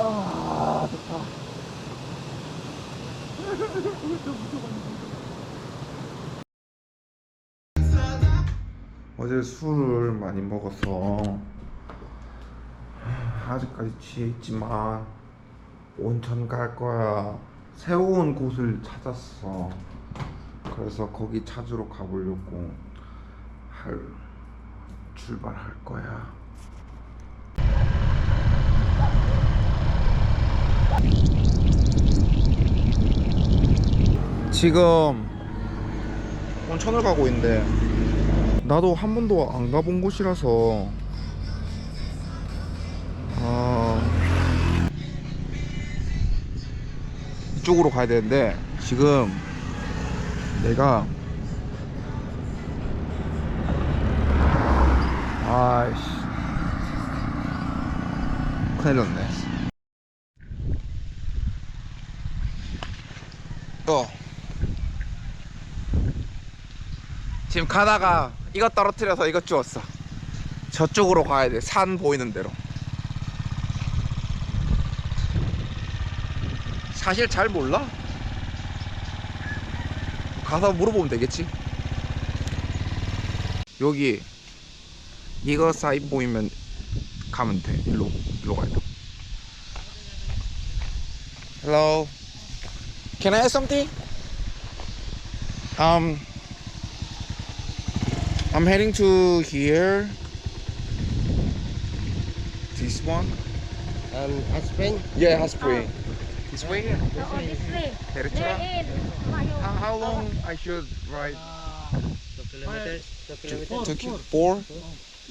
아, 좋다. 어제 술을 많이 먹어서 아직까지 취해 있지만 온천 갈 거야. 새로운 곳을 찾았어. 그래서 거기 찾으러 가보려고 할 출발할 거야. 지금 온천을 가고 있는데. 나도 한 번도 안 가본 곳이라서. 아. 이쪽으로 가야 되는데 지금 내가 아이씨. 큰일 났네 또. 지금 가다가 이거 떨어뜨려서 이거 주웠어. 저쪽으로 가야 돼 산 보이는 대로. 사실 잘 몰라? 가서 물어보면 되겠지? 여기 이거 사인 보이면 가면 돼. 일로 일로 가야 돼. Hello Can I ask something? Um I'm heading to here This one? Um, hot spring? Yeah, hot spring This way? Oo, this way. Derecha? There How, how long I should ride? Two kilometers? Two kilometers? Two ki- four?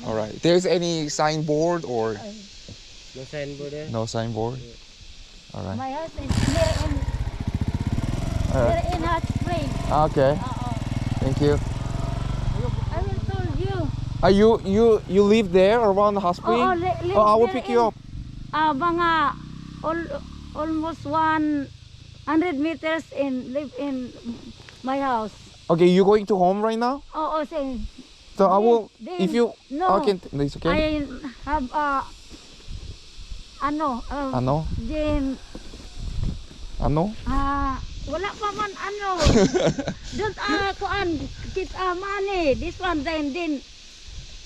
Alright. There's any signboard or No signboard there? no signboard? Alright. My house is there in, there in hot spring. Okay. Oo. Thank you. I will tell you. Are you you you live there around the hot spring? Oo, li- oh, I will pick you up. Ah, mga all, almost 100 meters in live in my house. Okay, you going to home right now? Oo, say. So I will then- if you no. okay, no, it's okay. I have uh, ano, uh, Ano? then, Ano? ah, wala pa man ano. Don't ah, kuan, kit ah, money. This one then then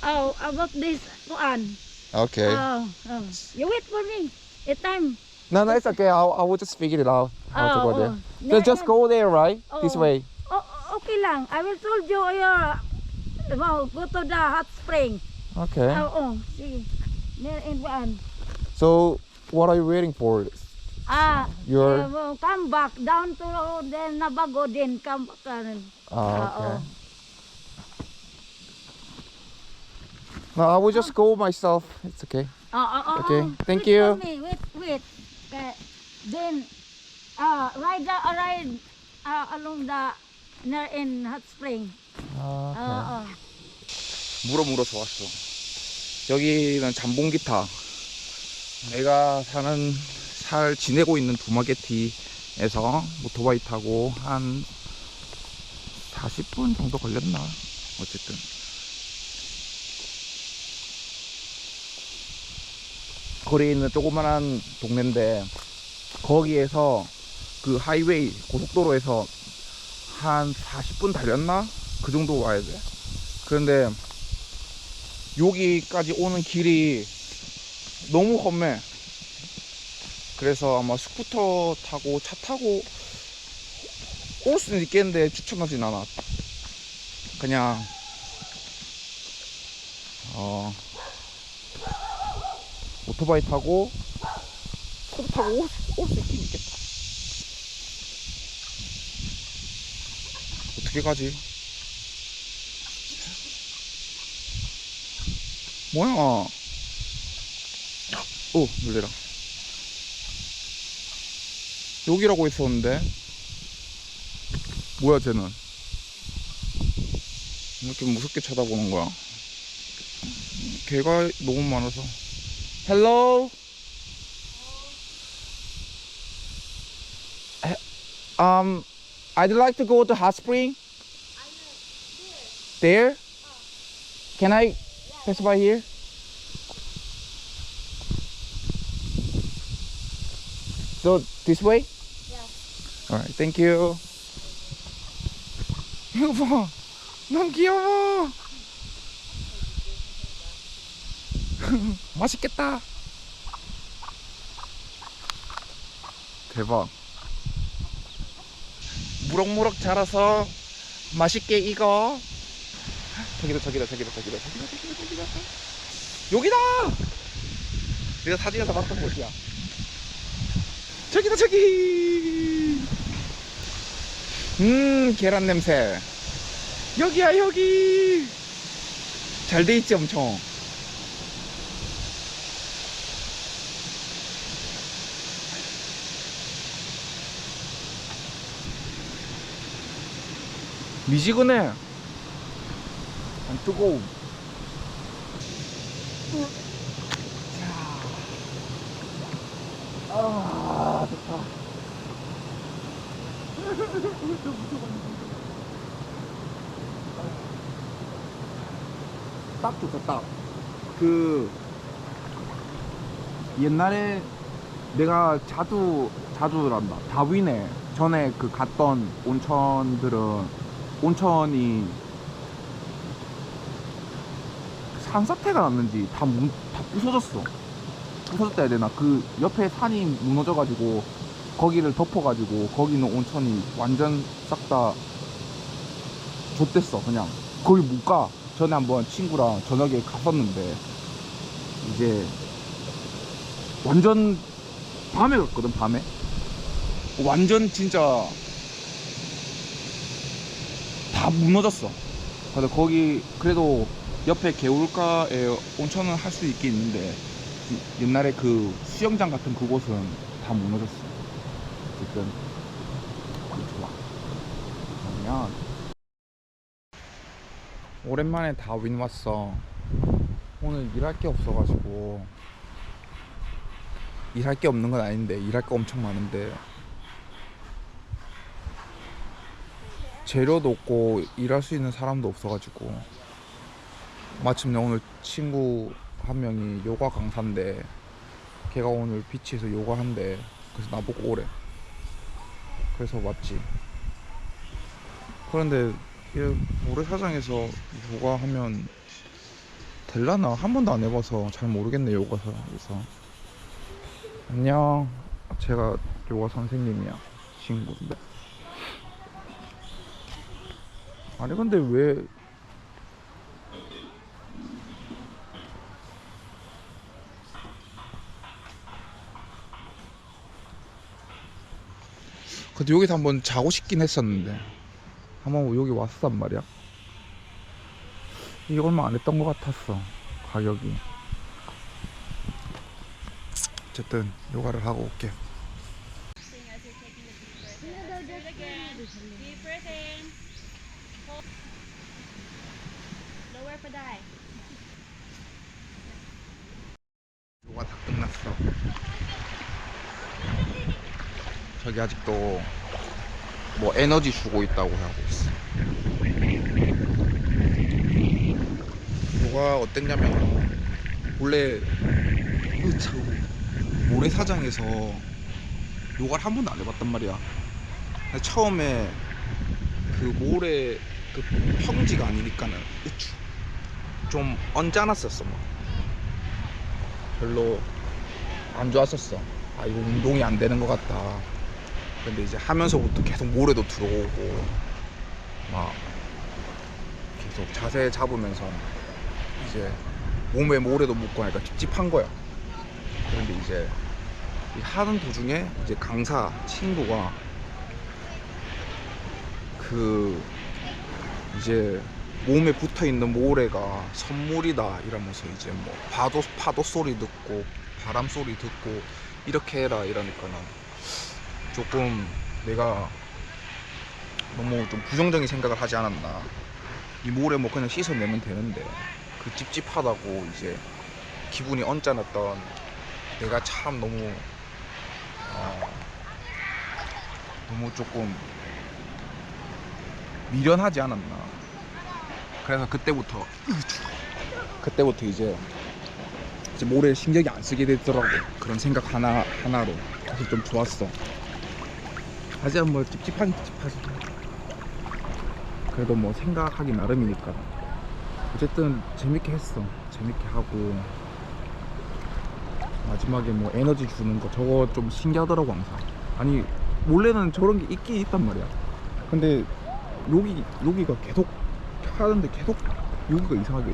oh about this kuan. Okay. Oh, oh. You wait for me. A time. no, no, it's okay. I I will just figure it out how to Oh, go there. oh. So just go there, right? This Oh. way. Oh, okay lang. I will told you your well, go to the hot spring. Okay. Oh, oh, sige. There in kuan. So what are you waiting for? Ah, eh, well, come back down to then Nabago then come back. Uh, Oh, okay. Oo. No, I will just go myself. It's okay. Oh, oh, oh, Okay, oh. thank wait you. Me. Wait, wait. Okay. Then, uh, ride, the, uh, ride uh, along the near in hot spring. 아, Oh, oh. 물어 물어서 왔어. 여기는 잠봉기타. 내가 사는 살 지내고 있는 두마게티에서 오토바이 타고 한 40분 정도 걸렸나? 어쨌든. 거리에 있는 조그만한 동네인데 거기에서 그 하이웨이 고속도로에서 한 40분 달렸나? 그 정도 와야 돼. 그런데 여기까지 오는 길이 너무 험해. 그래서 아마 스쿠터 타고 차 타고 올 수는 있겠는데 추천하진 않아. 그냥 어 오토바이 타고 스쿠터 타고 올 수 있긴 있겠다. 어떻게 가지? 뭐야? 오, 놀래라. 여기라고 했었는데. 뭐야, 쟤는? 왜 이렇게 무섭게 쳐다보는 거야? 개가 너무 많아서. Hello? Um, I'd like to go to hot spring. There? Can I pass by here? So this way? Yeah. Alright, thank you. 이거 봐, 너무 귀여워. 맛있겠다. 대박. 무럭무럭 자라서 맛있게 익어. 저기다 저기다 저기다 저기다 저기다 저기다 저기다. 여기다. 내가 사진에서 봤던 곳이야. 저기다 저기. 음 계란 냄새. 여기야 여기. 잘 돼 있지 엄청. 미지근해. 안 뜨거워. 아, 좋다. 딱 좋다, 딱. 그, 옛날에 내가 자주, 자주란다. 다윈에 전에 그 갔던 온천들은 온천이 산사태가 났는지 다, 문, 다 부서졌어. 부서졌다 해야 되나? 그 옆에 산이 무너져가지고 거기를 덮어가지고 거기는 온천이 완전 싹 다 좆됐어 그냥 거기 못 가. 전에 한번 친구랑 저녁에 갔었는데 이제 완전 밤에 갔거든 밤에 완전 진짜 다 무너졌어. 그래서 거기 그래도 옆에 개울가에 온천은 할 수 있긴 있는데 이- 옛날에 그 수영장 같은 그곳은 다 무너졌어. 거기 좋아. 그러면 오랜만에 다윈 왔어. 오늘 일할 게 없어가지고 일할 게 없는 건 아닌데 일할 거 엄청 많은데 재료도 없고 일할 수 있는 사람도 없어가지고 마침내 오늘 친구 한 명이 요가 강사인데 걔가 오늘 비치에서 요가 한대. 그래서 나보고 오래. 그래서 왔지. 그런데 이 모래사장에서 요가 하면 될라나? 한 번도 안 해봐서 잘 모르겠네 요가사에서. 안녕. 제가 요가 선생님이야 친구인데. 아니 근데 왜 근데 여기서 한번 자고 싶긴 했었는데 한번 여기 왔단 말이야 이게 얼마 안 했던 것 같았어 가격이 어쨌든 요가를 하고 올게. 요가 다 끝났어. 저기 아직도 뭐 에너지 주고 있다고 하고 있어. 요가 어땠냐면 원래 으차 모래사장에서 요가를 한 번도 안 해봤단 말이야. 처음에 그 모래 그 평지가 아니니까는 으추 좀 언짢았었어 뭐. 별로 안 좋았었어. 아 이거 운동이 안 되는 것 같다. 근데 이제 하면서부터 계속 모래도 들어오고 막 계속 자세 잡으면서 이제 몸에 모래도 묻고 하니까 찝찝한 거야. 그런데 이제 이 하는 도중에 이제 강사 친구가 그 이제 몸에 붙어 있는 모래가 선물이다 이러면서 이제 뭐 파도 파도 소리 듣고 바람 소리 듣고 이렇게 해라 이러니까는 조금 내가 너무 좀 부정적인 생각을 하지 않았나. 이 모래 뭐 그냥 씻어내면 되는데 그 찝찝하다고 이제 기분이 언짢았던 내가 참 너무 어, 너무 조금 미련하지 않았나. 그래서 그때부터 그때부터 이제 이제 모래 신경이 안 쓰게 되더라고. 그런 생각 하나 하나로. 그래서 좀 좋았어. 하지만 뭐 찝찝하긴 찝찝하지. 그래도 뭐 생각하기 나름이니까. 어쨌든 재밌게 했어. 재밌게 하고 마지막에 뭐 에너지 주는 거 저거 좀 신기하더라고 항상. 아니 원래는 저런 게 있긴 있단 말이야. 근데 여기 여기가 계속 하는데 계속 여기가 이상하게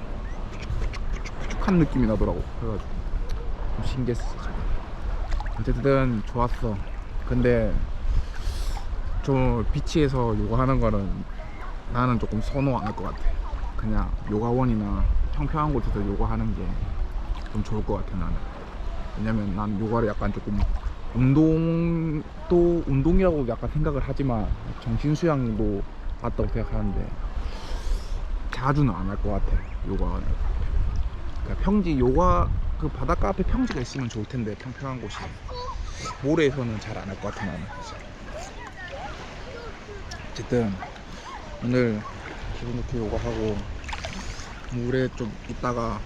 푸쭉푸쭉푸쭉한 느낌이 나더라고. 그래가지고 좀 신기했어. 어쨌든 좋았어. 근데 좀 비치에서 요가 하는 거는 나는 조금 선호 안 할 것 같아. 그냥 요가원이나 평평한 곳에서 요가 하는 게 좀 좋을 것 같아 나는. 왜냐면 난 요가를 약간 조금 운동도 운동이라고 약간 생각을 하지만 정신 수양도 맞다고 생각하는데 자주는 안 할 것 같아 요가는. 그러니까 평지 요가 그 바닷가 앞에 평지가 있으면 좋을 텐데 평평한 곳이 모래에서는 잘 안 할 것 같아 나는. 어쨌든 오늘 기분 좋게 요가하고 물에 좀 있다가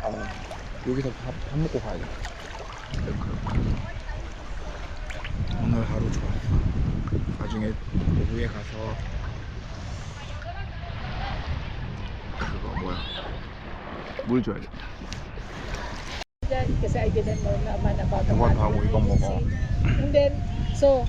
아, 여기서 밥, 밥 먹고 가야겠다. 오늘 하루 좋았어. 나중에 오후에 가서 그거 뭐야 물 I didn't know naman about the 이건 이건 먹어. And then, so,